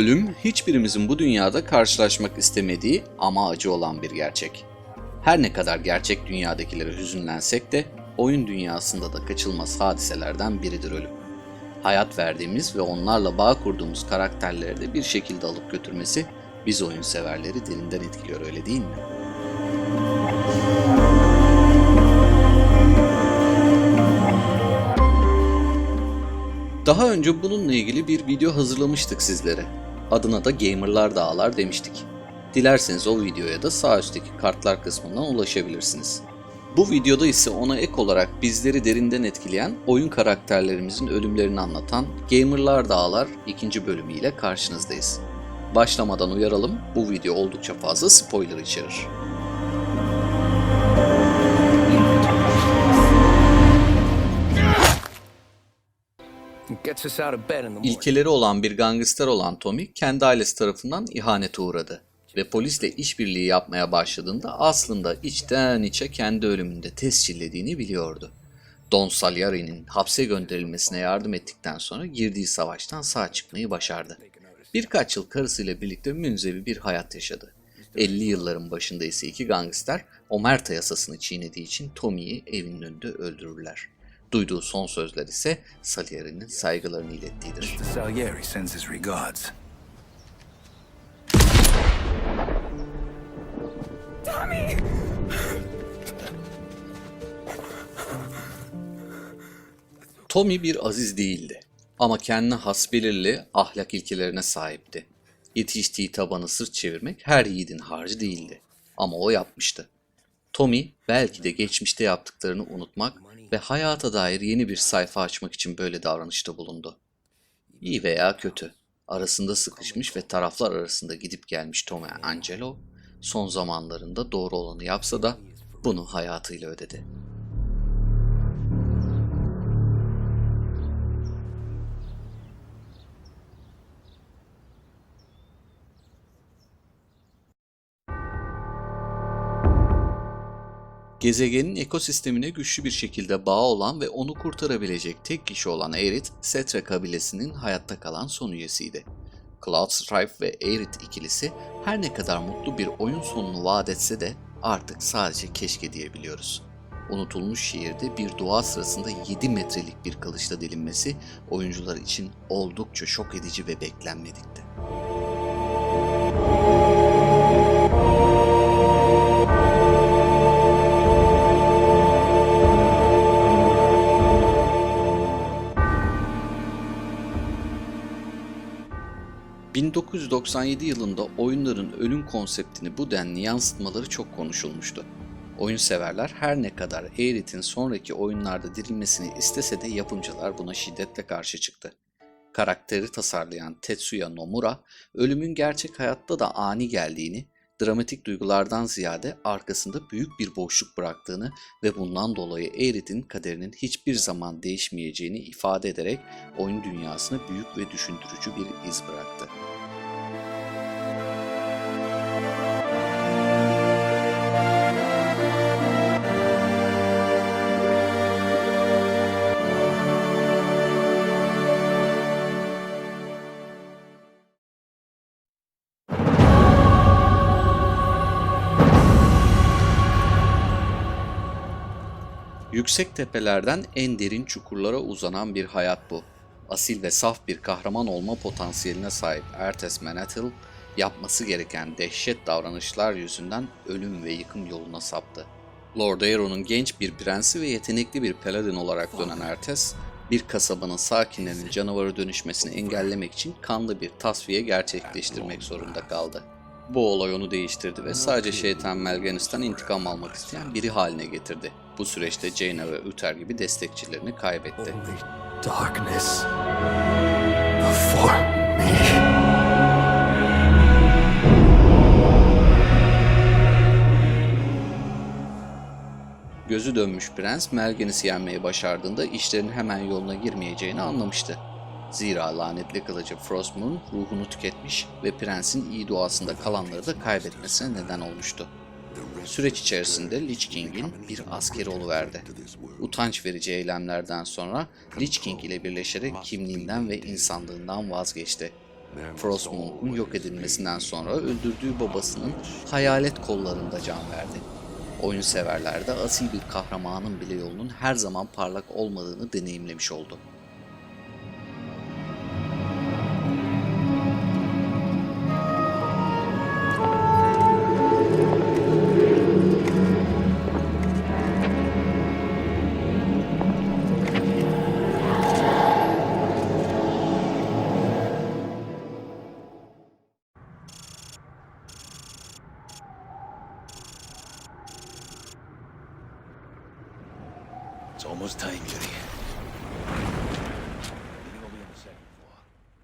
Ölüm hiçbirimizin bu dünyada karşılaşmak istemediği ama acı olan bir gerçek. Her ne kadar gerçek dünyadakilere hüzünlensek de oyun dünyasında da kaçılmaz hadiselerden biridir ölüm. Hayat verdiğimiz ve onlarla bağ kurduğumuz karakterleri de bir şekilde alıp götürmesi biz oyun severleri derinden etkiliyor öyle değil mi? Daha önce bununla ilgili bir video hazırlamıştık sizlere. Adına da Gamerlar Dağlar demiştik. Dilerseniz o videoya da sağ üstteki kartlar kısmından ulaşabilirsiniz. Bu videoda ise ona ek olarak bizleri derinden etkileyen oyun karakterlerimizin ölümlerini anlatan Gamerlar Dağlar ikinci bölümüyle karşınızdayız. Başlamadan uyaralım, bu video oldukça fazla spoiler içerir. İlkeleri olan bir gangster olan Tommy kendi ailesi tarafından ihanete uğradı ve polisle işbirliği yapmaya başladığında aslında içten içe kendi ölümünde tescillediğini biliyordu. Don Salieri'nin hapse gönderilmesine yardım ettikten sonra girdiği savaştan sağ çıkmayı başardı. Birkaç yıl karısıyla birlikte münzevi bir hayat yaşadı. 50 yılların başında ise iki gangster Omerta yasasını çiğnediği için Tommy'yi evinin önünde öldürürler. Duyduğu son sözler ise Salieri'nin saygılarını ilettiğidir. Salieri sends his regards. Tommy bir aziz değildi ama kendine has belirli ahlak ilkelerine sahipti. Yetiştiği tabanı sırt çevirmek her yiğidin harcı değildi ama o yapmıştı. Tommy belki de geçmişte yaptıklarını unutmak ve hayata dair yeni bir sayfa açmak için böyle davranışta bulundu. İyi veya kötü, arasında sıkışmış ve taraflar arasında gidip gelmiş Tommy Angelo, son zamanlarında doğru olanı yapsa da bunu hayatıyla ödedi. Gezegenin ekosistemine güçlü bir şekilde bağ olan ve onu kurtarabilecek tek kişi olan Aerith, Setra kabilesinin hayatta kalan son üyesiydi. Cloud Strife ve Aerith ikilisi her ne kadar mutlu bir oyun sonunu vaat etse de artık sadece keşke diyebiliyoruz. Unutulmuş şehirde bir dua sırasında 7 metrelik bir kılıçla delinmesi oyuncular için oldukça şok edici ve beklenmedikti. ...1997 yılında oyunların ölüm konseptini bu denli yansıtmaları çok konuşulmuştu. Oyun severler her ne kadar Aerith'in sonraki oyunlarda dirilmesini istese de yapımcılar buna şiddetle karşı çıktı. Karakteri tasarlayan Tetsuya Nomura, ölümün gerçek hayatta da ani geldiğini, dramatik duygulardan ziyade arkasında büyük bir boşluk bıraktığını ve bundan dolayı Aerith'in kaderinin hiçbir zaman değişmeyeceğini ifade ederek oyun dünyasına büyük ve düşündürücü bir iz bıraktı. Yüksek tepelerden en derin çukurlara uzanan bir hayat bu. Asil ve saf bir kahraman olma potansiyeline sahip Ertes Menethil, yapması gereken dehşet davranışlar yüzünden ölüm ve yıkım yoluna saptı. Lord Aeron'un genç bir prensi ve yetenekli bir paladin olarak dönen Ertes, bir kasabanın sakinlerinin canavara dönüşmesini engellemek için kanlı bir tasfiye gerçekleştirmek zorunda kaldı. Bu olay onu değiştirdi ve sadece şeytan Melganis'ten intikam almak isteyen biri haline getirdi. Bu süreçte Jaina ve Uther gibi destekçilerini kaybetti. Holy darkness before me. Gözü dönmüş prens Melganis'i yenmeyi başardığında işlerin hemen yoluna girmeyeceğini anlamıştı. Zira lanetli kılıcı Frostmourne ruhunu tüketmiş ve prensin iyi duasında kalanları da kaybetmesine neden olmuştu. Süreç içerisinde Lich King'in bir askeri oluverdi. Utanç verici eylemlerden sonra Lich King ile birleşerek kimliğinden ve insanlığından vazgeçti. Frostmourne'un yok edilmesinden sonra öldürdüğü babasının hayalet kollarında can verdi. Oyun severler de asil bir kahramanın bile yolunun her zaman parlak olmadığını deneyimlemiş oldu.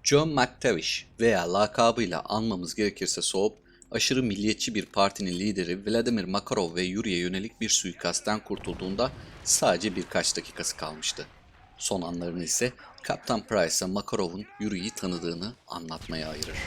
John McTavish veya lakabıyla anmamız gerekirse Soap, aşırı milliyetçi bir partinin lideri Vladimir Makarov ve Yuri'ye yönelik bir suikastten kurtulduğunda sadece birkaç dakikası kalmıştı. Son anlarını ise Kaptan Price'a Makarov'un Yuri'yi tanıdığını anlatmaya ayırır.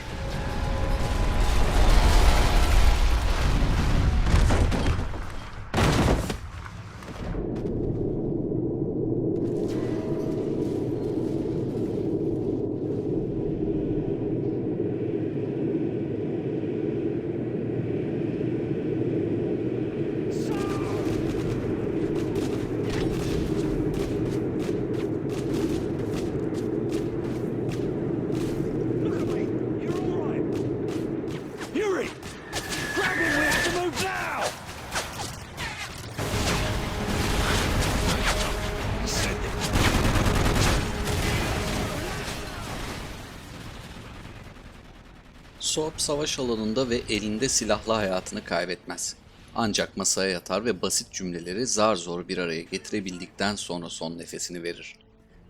Soap savaş alanında ve elinde silahlı hayatını kaybetmez. Ancak masaya yatar ve basit cümleleri zar zor bir araya getirebildikten sonra son nefesini verir.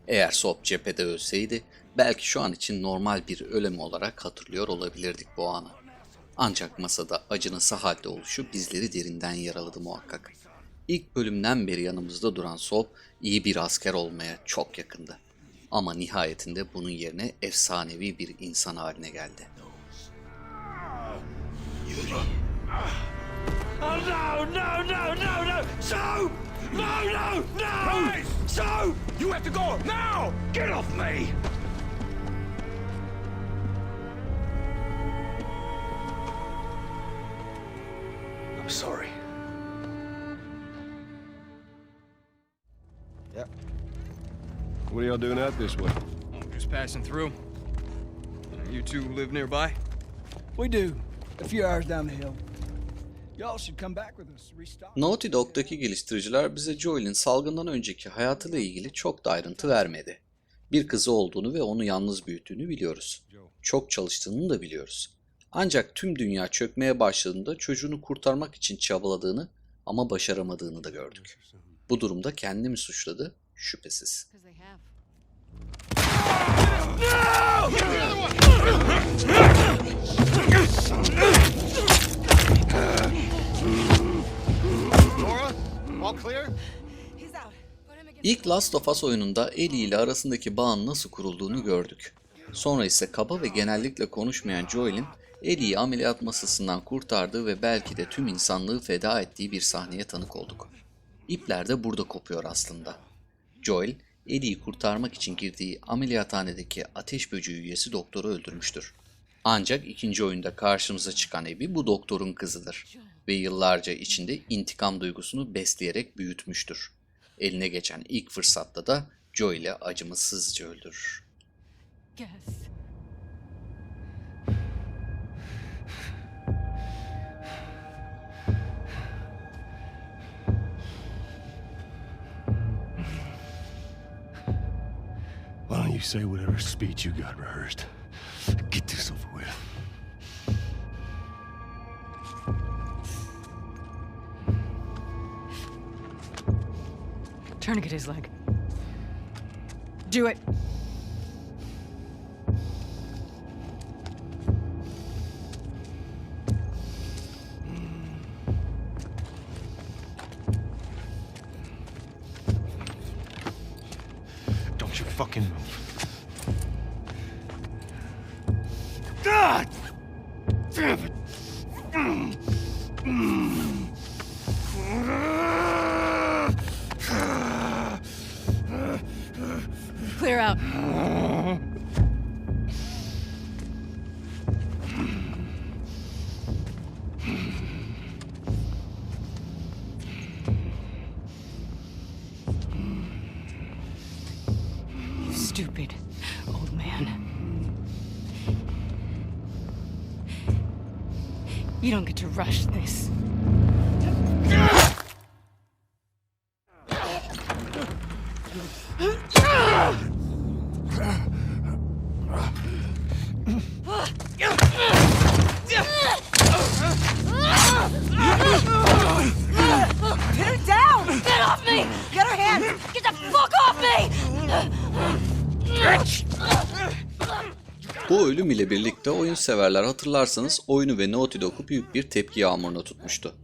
Eğer Soap cephede ölseydi belki şu an için normal bir ölüm olarak hatırlıyor olabilirdik bu anı. Ancak masada acınası halde oluşu bizleri derinden yaraladı muhakkak. İlk bölümden beri yanımızda duran Soap iyi bir asker olmaya çok yakındı. Ama nihayetinde bunun yerine efsanevi bir insan haline geldi. Oh no! No! No! No! No! Soap! No! No! No! Soap! You have to go now! Get off me! I'm sorry. Yep. What are y'all doing out this way? Just passing through. You two live nearby? We do. A few hours down the hill. Y'all should come back with us. Restock. Naughty Dog'daki geliştiriciler bize Joel'in salgından önceki hayatıyla ilgili çok da ayrıntı vermedi. Bir kızı olduğunu ve onu yalnız büyüttüğünü biliyoruz. Çok çalıştığını da biliyoruz. Ancak tüm dünya çökmeye başladığında çocuğunu kurtarmak için çabaladığını ama başaramadığını da gördük. Bu durumda kendini mi suçladı? Şüphesiz. İlk Last of Us oyununda Ellie ile arasındaki bağın nasıl kurulduğunu gördük. Sonra ise kaba ve genellikle konuşmayan Joel'in Ellie'yi ameliyat masasından kurtardığı ve belki de tüm insanlığı feda ettiği bir sahneye tanık olduk. İpler de burada kopuyor aslında. Joel, Ellie'yi kurtarmak için girdiği ameliyathanedeki ateş böceği üyesi doktoru öldürmüştür. Ancak ikinci oyunda karşımıza çıkan Abby bu doktorun kızıdır ve yıllarca içinde intikam duygusunu besleyerek büyütmüştür. Eline geçen ilk fırsatta da Joel'i acımasızca öldürür. Guess. You say whatever speech you got rehearsed? Get this over with. Tourniquet his leg. Do it. Clear out. Stupid old man. You don't get to rush this. Pin her down! Get off me! Get her hand! Get the fuck off me! Bu ölüm ile birlikte oyun severler hatırlarsanız oyunu ve Naughty Dog'u büyük bir tepki yağmuruna tutmuştu.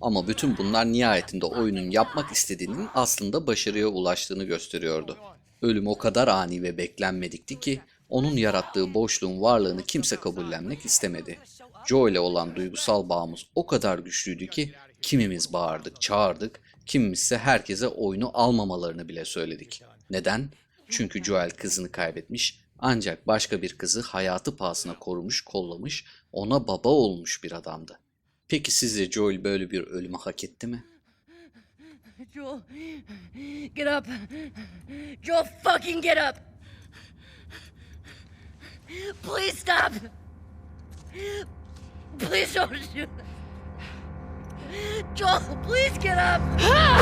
Ama bütün bunlar nihayetinde oyunun yapmak istediğinin aslında başarıya ulaştığını gösteriyordu. Ölüm o kadar ani ve beklenmedikti ki onun yarattığı boşluğun varlığını kimse kabullenmek istemedi. Joe ile olan duygusal bağımız o kadar güçlüydü ki kimimiz bağırdık, çağırdık, kimimizse herkese oyunu almamalarını bile söyledik. Neden? Çünkü Joel kızını kaybetmiş ancak başka bir kızı hayatı pahasına korumuş, kollamış, ona baba olmuş bir adamdı. Peki sizce Joel böyle bir ölümü hak etti mi? Joel, get up. Joel, fucking get up. Please stop. Please don't shoot. Joel, please get up. No!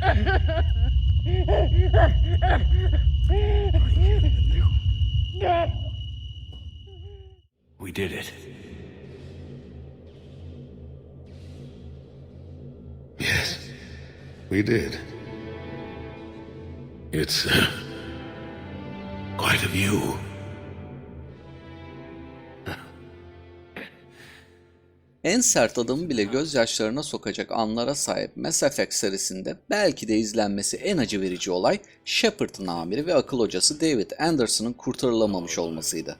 No! We did it. Yes, we did. It's uh, quite a view. En sert adamı bile gözyaşlarına sokacak anlara sahip Mass Effect serisinde belki de izlenmesi en acı verici olay Shepard'ın amiri ve akıl hocası David Anderson'ın kurtarılamamış olmasıydı.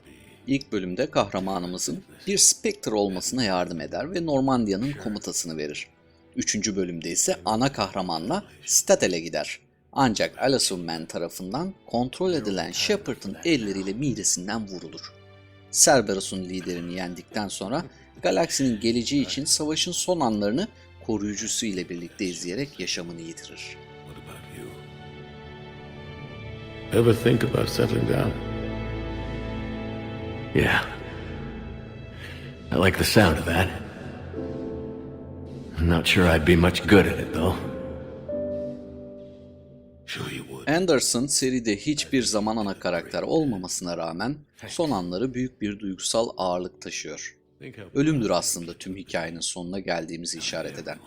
İlk bölümde kahramanımızın bir Spectre olmasına yardım eder ve Normandiya'nın komutasını verir. Üçüncü bölümde ise ana kahramanla Citadel'e gider. Ancak Alison Man tarafından kontrol edilen Shepard'ın elleriyle midesinden vurulur. Cerberus'un liderini yendikten sonra galaksinin geleceği için savaşın son anlarını koruyucusu ile birlikte izleyerek yaşamını yitirir. Ever think about settling down? Yeah. I like the sound of that. I'm not sure I'd be much good at it, though. Sure you would. Anderson seride hiçbir zaman ana karakter olmamasına rağmen son anları büyük bir duygusal ağırlık taşıyor. Ölümdür aslında tüm hikayenin sonuna geldiğimizi işaret eden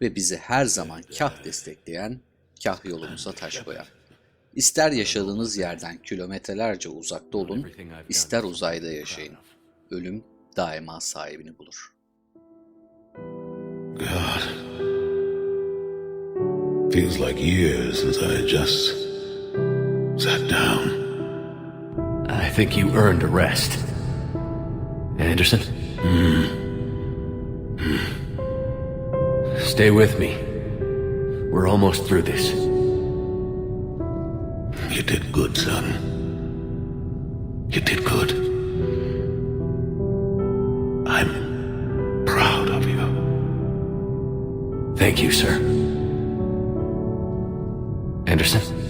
ve bizi her zaman kah destekleyen, kah yolumuza taş koyan. İster yaşadığınız yerden kilometrelerce uzakta olun, ister uzayda yaşayın. Ölüm daima sahibini bulur. God. Feels like years since I just sat down. I think you earned a rest. Anderson? Stay with me. We're almost through this. You did good, son. You did good. I'm proud of you. Thank you, sir. Anderson?